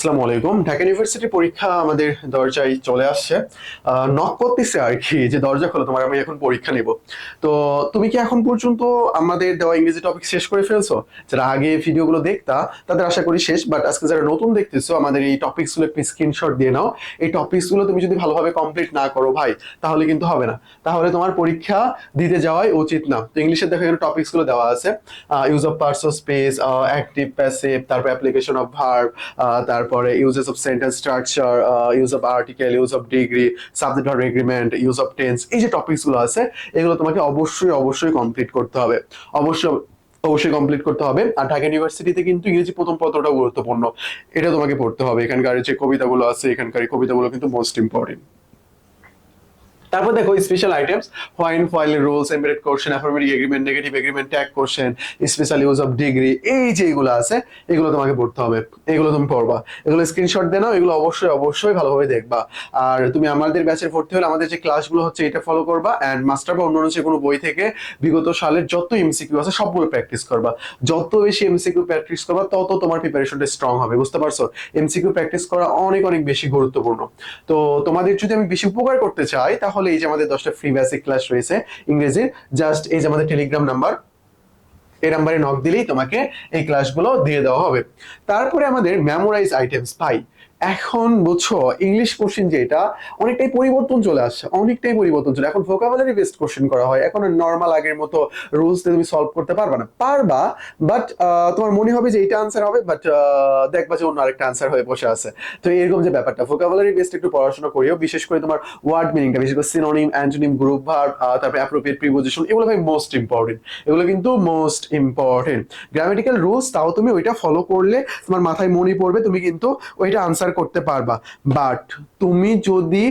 আসসালামু আলাইকুম। ঢাকা ইউনিভার্সিটি পরীক্ষা আমাদের দরজায় চলে আসছে। নক করতেছে আর কি, যে দরজা খোলো, তোমার আমি এখন পরীক্ষা নিব। তো তুমি কি এখন পর্যন্ত আমাদের দেওয়া ইংরেজি টপিক শেষ করে ফেলছো? যারা আগে ভিডিওগুলো দেখতা, তাদের আশা করি শেষ বাট আজকে যারা নতুন দেখতেছো, আমাদের এই টপিকসগুলো একটু স্ক্রিনশট দিয়ে নাও। এই টপিকসগুলো তুমি যদি ভালোভাবে কমপ্লিট না করো ভাই, তাহলে কিন্তু হবে না। তাহলে তোমার পরীক্ষা দিতে যাওয়াই উচিত না। তো ইংলিশের দেখো এখানে টপিকসগুলো দেওয়া আছে। Use of parts of speech active passive তারপর অ্যাপ্লিকেশন অফ ভার্ব তারপরে uses of sentence structure use of article use of degree subject or agreement use of tense এই যে টপিকসগুলো আছে, এগুলো তোমাকে অবশ্যই অবশ্যই কমপ্লিট করতে হবে। অবশ্যই অবশ্যই কমপ্লিট করতে হবে। আর ঢাকা ইউনিভার্সিটিতে কিন্তু ইংরেজি প্রথম পত্রটা গুরুত্বপূর্ণ। এটা তোমাকে পড়তে হবে। এখানকার যে কবিতাগুলো আছে, এখানকার কবিতাগুলো কিন্তু মোস্ট ইম্পর্টেন্ট তারপর দেখো special items whine foil rules embedded question affirmative agreement negative agreement tag question special use of degree এই যে এগুলো আছে, এগুলো তোমাকে পড়তে হবে, এগুলো তুমি পড়বা। এগুলো স্ক্রিনশট দিয়ে নাও, এগুলো অবশ্যই অবশ্যই ভালোভাবে দেখবা। আর তুমি আমাদের ব্যাচের ভর্তি হলে আমাদের যে ক্লাসগুলো হচ্ছে, এটা ফলো করবা অ্যান্ড মাস্টার বা অন্যান্য যে কোনো বই থেকে বিগত সালের যত এমসিকিউ আছে, সবগুলো প্র্যাকটিস করবা। যত বেশি এমসিকিউ প্র্যাকটিস করবা, তত তোমার প্রিপারেশনটা স্ট্রং হবে, বুঝতে পারছ? এমসিকিউ প্র্যাকটিস করা অনেক অনেক বেশি গুরুত্বপূর্ণ। তো তোমাদের যদি আমি বেশি উপকার করতে চাই, তাহলে এই যে আমাদের দশটা ফ্রি বেসিক ক্লাস রয়েছে ইংরেজির জাস্ট এই যে আমাদের টেলিগ্রাম নাম্বার এই নাম্বারে নক দিলেই তোমাকে এই ক্লাসগুলো দিয়ে দেওয়া হবে। তারপরে আমাদের মেমোরাইজ আইটেমস পাই। এখন বুঝছ ইংলিশ কোশ্চেন যেটা, অনেকটাই পরিবর্তন চলে আসছে, অনেকটাই পরিবর্তন চলে এখন ভোকাবুলারি বেসড কোশ্চেন করা হয়, এখন নর্মাল আগের মতো রুলস তুমি সলভ করতে পারবে না। পারবা বাট তোমার মনে হবে যে এইটা আনসার হবে বাট দেখবা যে অন্য আরেকটা আনসার হয়ে বসে আছে। তো এরকম যে ব্যাপারটা ভোকাবুলারি বেসড একটু পড়াশোনা করিও, বিশেষ করে তোমার ওয়ার্ড মিনিংটা বিশেষ করে সিনোনিম অ্যান্টোনিম গ্রুপ ভার্ব তারপরে অ্যাপ্রোপ্রিয়েট প্রিপোজিশন এগুলো ভাই মোস্ট ইম্পর্টেন্ট এগুলো কিন্তু মোস্ট ইম্পর্টেন্ট গ্রামেটিক্যাল রুলস তাও তুমি ওইটা ফলো করলে তোমার মাথায় মনে পড়বে, তুমি কিন্তু ওইটা আনসার করতে পারবা। বাট তুমি যদি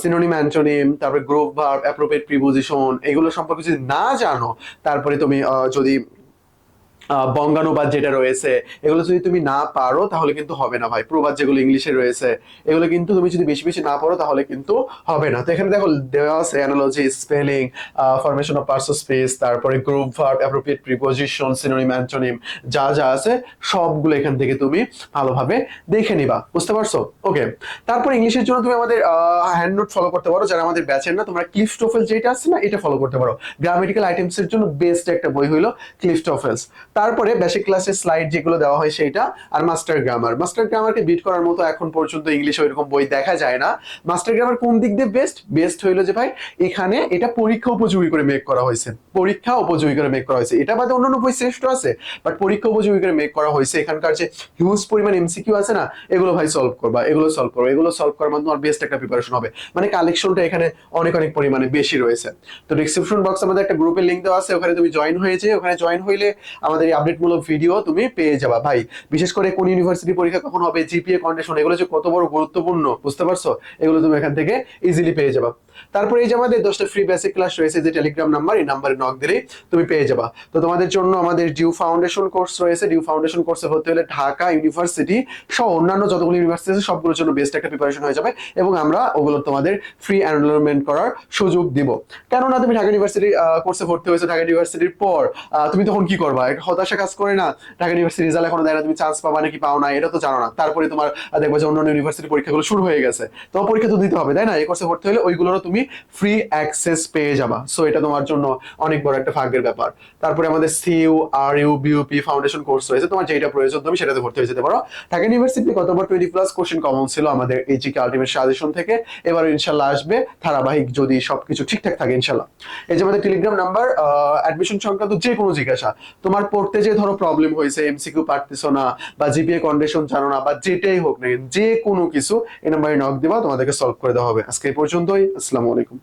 সিনোনিম অ্যান্টোনিম তারপরে গ্রোভ ভার্ব অ্যাপ্রোপ্রিয়েট প্রিপোজিশন এগুলো সম্পর্কে যদি না জানো, তারপরে তুমি যদি বঙ্গানুবাদ যেটা রয়েছে, এগুলো যদি তুমি না পারো তাহলে কিন্তু হবে না ভাই। প্রবাদ যেগুলো ইংলিশে রয়েছে, এগুলো কিন্তু তুমি যদি বেশি বেশি না পারো তাহলে কিন্তু হবে না। তো এখানে দেখো, দেওয়া আছে analogy spelling formation of parts of speech তারপরে group verb appropriate preposition synonym antonym যা যা আছে, সবগুলো এখান থেকে তুমি ভালোভাবে দেখে নিবা। বুঝতে পারছ? ওকে তারপর ইংলিশের জন্য তুমি আমাদের হ্যান্ড নোট ফলো করতে পারো। যারা আমাদের ব্যাচের না, তোমরা ক্লিফ টোফেল যেটা আছে না, এটা ফলো করতে পারো। গ্রামেটিক্যাল আইটেমস এর জন্য বেস্ট একটা বই হলো ক্লিফ টোফেলস তারপরে বেসিক ক্লাসের স্লাইড যেগুলো দেওয়া হয় সেইটা আর মাস্টার গ্রামার মাস্টার গ্রামারকে বিট করার মতো এখন পর্যন্ত ইংলিশে ওইরকম বই দেখা যায় না। মাস্টার গ্রামার কোন দিক দিয়ে বেস্ট বেস্ট হইল যে ভাই, এখানে এটা পরীক্ষা উপযোগী করে মেক করা হয়েছে। পরীক্ষা উপযোগী করে মেক করা হয়েছে। এটা বাদে অন্যান্য বই শ্রেষ্ঠ আছে বাট পরীক্ষা উপযোগী করে মেক করা হয়েছে। এখানকার যে হিউজ পরিমাণ এমসিকিউ আছে না, এগুলো ভাই সলভ করবা, এগুলো সলভ করবা, এগুলো সলভ করার মাধ্যমে তোমার বেস্ট একটা প্রিপারেশন হবে। মানে কালেকশনটা এখানে অনেক অনেক পরিমাণে বেশি রয়েছে। তো ডিসক্রিপশন বক্স আমাদের একটা গ্রুপের লিঙ্ক দেওয়া আছে, ওখানে তুমি জয়েন হয়েছে ওখানে জয়েন হইলে আমাদের এই আপডেটমূলক ভিডিও তুমি পেয়ে যাবা। ভাই, বিশেষ করে কোন ইউনিভার্সিটি পরীক্ষা কখন হবে জিপিএ কন্ডিশন এগুলো যে কত বড় গুরুত্বপূর্ণ, বুঝতে পারছ? এগুলো তুমি এখান থেকে ইজিলি পেয়ে যাবা। তারপরে এই যে আমাদের দশটা ফ্রি বেসিক ক্লাস রয়েছে, যে টেলিগ্রাম নাম্বার এই নাম্বারে নক দিলেই তুমি পেয়ে যাবা। তো তোমাদের জন্য আমাদের ডিউ ফাউন্ডেশন কোর্স রয়েছে। ডিউ ফাউন্ডেশন কোর্সে ভর্তি হলে ঢাকা ইউনিভার্সিটি সহ অন্যান্য যতগুলো ইউনিভার্সিটি আছে, সবগুলোর জন্য বেস্ট একটা প্রিপারেশন হয়ে যাবে এবং আমরা ওগুলো তোমাদের ফ্রি এনরোলমেন্ট করার সুযোগ দিব। কেননা তুমি ঢাকা ইউনিভার্সিটি কোর্সে ভর্তি হয়েছে, ঢাকা ইউনিভার্সিটির পর তুমি তখন কি করবা? একটা হতাশা কাজ করে না? ঢাকা ইউনিভার্সিটি রেজাল্ট এখনও দেয় না, তুমি চান্স পাবা নাকি পাও না? এটা তো জানো না। তারপরে তোমার দেখবে যে অন্যান্য ইউনিভার্সিটি পরীক্ষাগুলো শুরু হয়ে গেছে। তোমার পরীক্ষা তো দিতে হবে, তাই না? এই কোর্সে ভর্তি হলে ওইগুলোরও তুমি ফ্রি অ্যাক্সেস পেয়ে যাবা। সো এটা তোমার জন্য অনেক বড় একটা ভাগ্যের ব্যাপার। তারপরে আমাদের CU R U BUP foundation course রয়েছে। তোমার যেটা প্রয়োজন তুমি সেটাতে ভর্তি হয়ে যেতে পারো। ঢাকা ইউনিভার্সিটি গতবার টোয়েন্টি প্লাস কোশ্চেন কমন ছিল আমাদের এইচকে আলটিমেট সাজেশন থেকে। এবার ইনশাল্লাহ আসবে। ধারাবাহিক যদি সবকিছু ঠিকঠাক থাকে, ইনশাল্লাহ। এই যে আমাদের টেলিগ্রাম নাম্বার অ্যাডমিশন সংক্রান্ত যে কোনো জিজ্ঞাসা, তোমার পড়তে যে ধরো প্রবলেম হয়েছে এমসিকিউ পারতেছো না, বা জিপিএ কন্ডিশন জানো না, বা যেটাই হোক না যে কোনো কিছু, এই নাম্বারে নক দিবা, তোমাদেরকে সলভ করে দেওয়া হবে। আজকে এই পর্যন্তই। আসসালামু আলাইকুম।